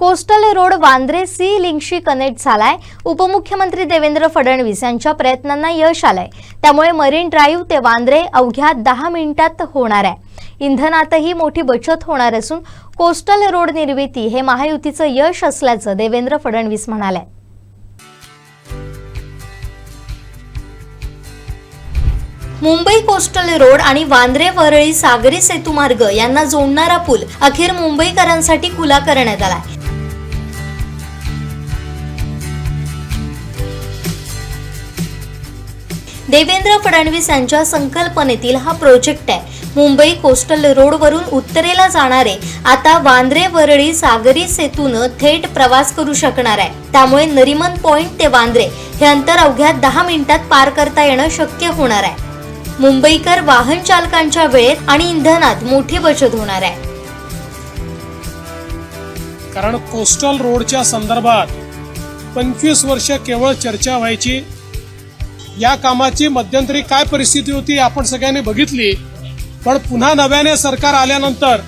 Coastal road Vandre sea लिंकशी connect झालाय. उपमुख्यमंत्री देवेंद्र फडणवीस यांच्या प्रयत्नांना यश आलंय. त्यामुळे मरीन ड्राईव्ह ते वांद्रे अवघ्या दहा मिनिटात होणार आहे. इंधनातही मोठी बचत होणार असून कोस्टल रोड निर्मिती हे महायुतीचं यश असल्याचं देवेंद्र फडणवीस म्हणाले. मुंबई कोस्टल रोड आणि वांद्रे वरळी सागरी सेतू मार्ग यांना जोडणारा पूल अखेर मुंबईकरांसाठी खुला करण्यात आलाय. देवेंद्र फडणवीस यांच्या संकल्पनेतील हा प्रोजेक्ट आहे. मुंबई कोस्टल रोडवरून उत्तरेला जाणारे आता वांद्रे वरळी सागरी सेतूनं थेट प्रवास करू शकणार आहे. त्यामुळे नरिमन पॉइंट ते वांद्रे हे अंतर अवघ्या दहा मिनिटात पार करता येणं शक्य होणार आहे. मुंबईकर वाहन चालकांच्या वेळेत आणि इंधनात मोठी बचत होणार आहे. कारण कोस्टल रोडच्या संदर्भात पंचवीस वर्ष केवळ चर्चा व्हायची या कामाची मध्यंतरी काय परिस्थिती होती आपण सगळ्यांनी बघितली. पण पुन्हा नव्याने सरकार आल्यानंतर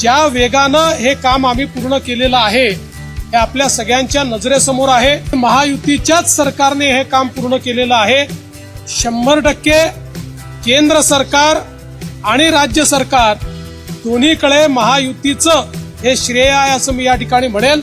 ज्या वेगानं हे काम आम्ही पूर्ण केलेलं आहे हे आपल्या सगळ्यांच्या नजरेसमोर आहे. महायुतीच्याच सरकारने हे काम पूर्ण केलेलं आहे. शंभर टक्के केंद्र सरकार आणि राज्य सरकार दोन्हीकडे महायुतीचं हे श्रेय आहे असं मी या ठिकाणी म्हणेल.